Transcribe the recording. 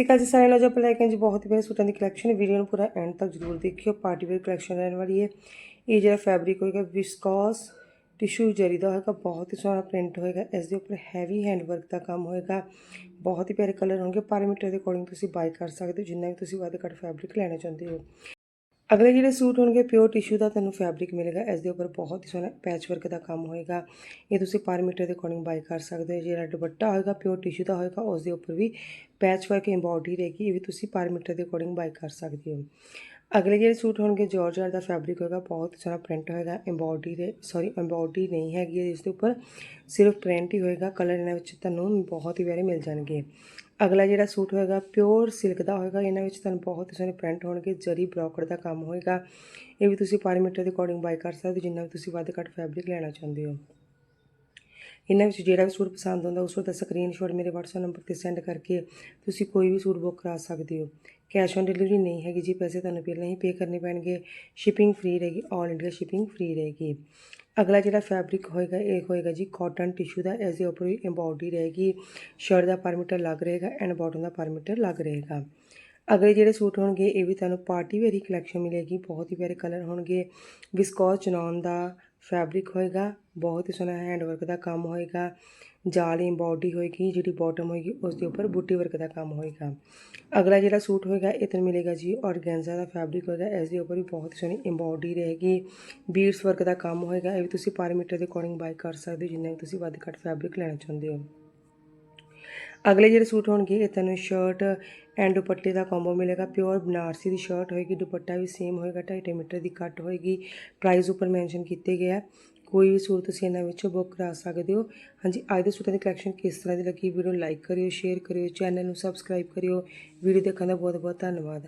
ਤੇ ਕੱਲ ਸਾਰਿਆਂ ਨੂੰ ਜੋ ਆਪਾਂ ਲੈ ਕੇ ਆਏ ਜੀ ਬਹੁਤ ਹੀ ਪਿਆਰੇ ਸੂਟਾਂ ਦੀ ਕਲੈਕਸ਼ਨ ਵੀਡੀਓ ਨੂੰ ਪੂਰਾ ਐਂਡ ਤੱਕ ਜਰੂਰ ਦੇਖਿਓ ਪਾਰਟੀ ਵੇਅਰ ਕਲੈਕਸ਼ਨ ਰਹਿਣ ਵਾਲੀ ਹੈ। ਇਹ ਜਿਹੜਾ ਫੈਬਰਿਕ ਹੋਏਗਾ ਵਿਸਕੋਸ ਟਿਸ਼ੂ ਜਰੀ ਦਾ ਹੋਏਗਾ, ਬਹੁਤ ਹੀ ਸੋਹਣਾ ਪ੍ਰਿੰਟ ਹੋਏਗਾ, ਇਸ ਦੇ ਉੱਪਰ ਹੈਵੀ ਹੈਂਡਵਰਕ ਦਾ ਕੰਮ ਹੋਏਗਾ। ਬਹੁਤ ਹੀ ਪਿਆਰੇ ਕਲਰ ਹੋਣਗੇ, ਪਰ ਮੀਟਰ ਦੇ ਅਕੋਰਡਿੰਗ ਤੁਸੀਂ ਬਾਈ ਕਰ ਸਕਦੇ ਹੋ, ਜਿੰਨਾ ਵੀ ਤੁਸੀਂ ਵੱਧ ਘੱਟ ਫੈਬਰਿਕ ਲੈਣਾ ਚਾਹੁੰਦੇ ਹੋ। ਅਗਲੇ ਜਿਹੜੇ ਸੂਟ ਹੋਣਗੇ ਪਿਓਰ ਟਿਸ਼ੂ ਦਾ ਤੁਹਾਨੂੰ ਫੈਬਰਿਕ ਮਿਲੇਗਾ। ਇਸ ਦੇ ਉੱਪਰ ਬਹੁਤ ਹੀ ਸੋਹਣਾ ਪੈਚ ਵਰਕ ਦਾ ਕੰਮ ਹੋਏਗਾ। ਇਹ ਤੁਸੀਂ ਪਰ ਮੀਟਰ ਦੇ ਅਕੋਰਡਿੰਗ ਬਾਈ ਕਰ ਸਕਦੇ ਹੋ। ਜਿਹੜਾ ਦੁਪੱਟਾ ਹੋਏਗਾ ਪਿਓਰ ਟਿਸ਼ੂ ਦਾ ਹੋਏਗਾ, ਉਸ ਦੇ ਉੱਪਰ ਵੀ ਪੈਚ ਵਰਕ ਐਮਬੋਡੀ ਰਹੇਗੀ। ਇਹ ਵੀ ਤੁਸੀਂ ਪਰ ਮੀਟਰ ਦੇ ਅਕੋਰਡਿੰਗ ਬਾਈ ਕਰ ਸਕਦੇ ਹੋ। ਅਗਲੇ ਜਿਹੜੇ ਸੂਟ ਹੋਣਗੇ ਜਾਰਜਟ ਦਾ ਫੈਬਰਿਕ ਹੋਏਗਾ, ਬਹੁਤ ਸੋਹਣਾ ਪ੍ਰਿੰਟ ਹੋਏਗਾ। ਐਮਬੋਡੀ ਦੇ ਸੌਰੀ ਐਮਬੋਡੀ ਨਹੀਂ ਹੈਗੀ ਹੈ ਇਸ ਦੇ ਉੱਪਰ ਸਿਰਫ ਪ੍ਰਿੰਟ ਹੀ ਹੋਏਗਾ। ਕਲਰ ਇਹਨਾਂ ਵਿੱਚ ਤੁਹਾਨੂੰ ਬਹੁਤ ਹੀ ਪਿਆਰੇ ਮਿਲ ਜਾਣਗੇ। ਅਗਲਾ ਜਿਹੜਾ ਸੂਟ ਹੋਏਗਾ ਪਿਓਰ ਸਿਲਕ ਦਾ ਹੋਏਗਾ। ਇਹਨਾਂ ਵਿੱਚ ਤੁਹਾਨੂੰ ਬਹੁਤ ਹੀ ਸੋਹਣੇ ਪ੍ਰਿੰਟ ਹੋਣਗੇ, ਜਰੀ ਬ੍ਰੋਕਰ ਦਾ ਕੰਮ ਹੋਏਗਾ। ਇਹ ਵੀ ਤੁਸੀਂ ਪਰ ਮੀਟਰ ਦੇ ਅਕੋਰਡਿੰਗ ਬਾਈ ਕਰ ਸਕਦੇ ਹੋ, ਜਿੰਨਾ ਵੀ ਤੁਸੀਂ ਵੱਧ ਘੱਟ ਫੈਬਰਿਕ ਲੈਣਾ ਚਾਹੁੰਦੇ ਹੋ। ਇਹਨਾਂ ਵਿੱਚ ਜਿਹੜਾ ਵੀ ਸੂਟ ਪਸੰਦ ਆਉਂਦਾ, ਉਸ ਦਾ ਸਕਰੀਨਸ਼ਾਟ ਮੇਰੇ WhatsApp ਨੰਬਰ ਤੇ ਸੈਂਡ ਕਰਕੇ ਤੁਸੀਂ ਕੋਈ ਵੀ ਸੂਟ ਬੁੱਕ ਕਰਾ ਸਕਦੇ ਹੋ। ਕੈਸ਼ ਔਨ ਡਿਲੀਵਰੀ ਨਹੀਂ ਹੈਗੀ ਜੀ, ਪੈਸੇ ਤੁਹਾਨੂੰ ਪਹਿਲਾਂ ਹੀ ਪੇ ਕਰਨੇ ਪੈਣਗੇ। ਸ਼ਿਪਿੰਗ ਫ੍ਰੀ ਰਹੇਗੀ ਆਲ ਇੰਡੀਆ ਸ਼ਿਪਿੰਗ ਫ੍ਰੀ ਰਹੇਗੀ। ਅਗਲਾ ਜਿਹੜਾ ਫੈਬਰਿਕ ਹੋਏਗਾ, ਇਹ ਹੋਏਗਾ ਜੀ ਕਾਟਨ ਟਿਸ਼ੂ ਦਾ, ਇਸ ਦੇ ਉੱਪਰ ਵੀ ਐਮਬੋਡੀ ਰਹੇਗੀ। ਸ਼ਰਟ ਦਾ ਪਰਮੀਟਰ ਲੱਗ ਰਹੇਗਾ ਐਂਡ ਬਾਟਮ ਦਾ ਪਰਮੀਟਰ ਲੱਗ ਰਹੇਗਾ। ਅਗਲੇ ਜਿਹੜੇ ਸੂਟ ਹੋਣਗੇ, ਇਹ ਵੀ ਤੁਹਾਨੂੰ ਪਾਰਟੀ ਵੇਅਰ ਹੀ ਕਲੈਕਸ਼ਨ ਮਿਲੇਗੀ, ਬਹੁਤ ਹੀ ਪਿਆਰੇ ਕਲਰ ਹੋਣਗੇ। ਵਿਸਕੋਸ ਚਨੌਨ ਦਾ ਫੈਬਰਿਕ ਹੋਏਗਾ, ਬਹੁਤ ਹੀ ਸੋਹਣਾ ਹੈਂਡ ਵਰਕ ਦਾ ਕੰਮ ਹੋਏਗਾ, ਜਾਲੀ ਐਮਬੋਡੀ ਹੋਏਗੀ, ਜਿਹੜੀ ਬਾਟਮ ਹੋਏਗੀ ਉਸ ਦੇ ਉੱਪਰ ਬੂਟੀ ਵਰਕ ਦਾ ਕੰਮ ਹੋਏਗਾ। ਅਗਲਾ ਜਿਹੜਾ ਸੂਟ ਹੋਏਗਾ, ਇਹ ਤੁਹਾਨੂੰ ਮਿਲੇਗਾ ਜੀ ਔਰਗੈਂਜ਼ਾ ਦਾ ਫੈਬਰਿਕ ਹੋਏਗਾ ਇਸ ਦੇ ਉੱਪਰ ਵੀ ਬਹੁਤ ਸੋਹਣੀ ਐਮਬੋਡੀ ਰਹੇਗੀ। ਬੀਡਸ ਵਰਕ ਦਾ ਕੰਮ ਹੋਏਗਾ, ਇਹ ਵੀ ਤੁਸੀਂ ਪਰ ਮੀਟਰ ਦੇ ਅਕੋਰਡਿੰਗ ਬਾਈ ਕਰ ਸਕਦੇ ਹੋ, ਜਿੰਨਾ ਵੀ ਤੁਸੀਂ ਵੱਧ ਘੱਟ ਫੈਬਰਿਕ ਲੈਣਾ ਚਾਹੁੰਦੇ ਹੋ। ਅਗਲੇ ਜਿਹੜੇ ਸੂਟ ਹੋਣਗੇ, ਇਹ ਤੁਹਾਨੂੰ ਸ਼ਰਟ ਐਂਡ ਦੁਪੱਟੇ ਦਾ ਕੰਬੋ ਮਿਲੇਗਾ। ਪਿਓਰ ਬਨਾਰਸੀ ਦੀ ਸ਼ਰਟ ਹੋਏਗੀ, ਦੁਪੱਟਾ ਵੀ ਸੇਮ ਹੋਏਗਾ 2.5 ਮੀਟਰ ਦੀ ਕੱਟ ਹੋਏਗੀ। ਪ੍ਰਾਈਸ ਉੱਪਰ ਮੈਂਸ਼ਨ ਕੀਤੇ ਗਿਆ ਹੈ। ਕੋਈ ਵੀ ਸੂਟ ਤੁਸੀਂ ਇਹਨਾਂ ਵਿੱਚੋਂ ਬੁੱਕ ਕਰਾ ਸਕਦੇ ਹੋ। ਹਾਂਜੀ, ਅੱਜ ਦੇ ਸੂਟਾਂ ਦੀ ਕਲੈਕਸ਼ਨ ਕਿਸ ਤਰ੍ਹਾਂ ਦੀ ਲੱਗੀ ਵੀਡੀਓ ਨੂੰ ਲਾਈਕ ਕਰਿਓ ਸ਼ੇਅਰ ਕਰਿਓ ਚੈਨਲ ਨੂੰ ਸਬਸਕ੍ਰਾਈਬ ਕਰਿਓ। ਵੀਡੀਓ ਦੇਖਣ ਦਾ ਬਹੁਤ ਬਹੁਤ ਧੰਨਵਾਦ।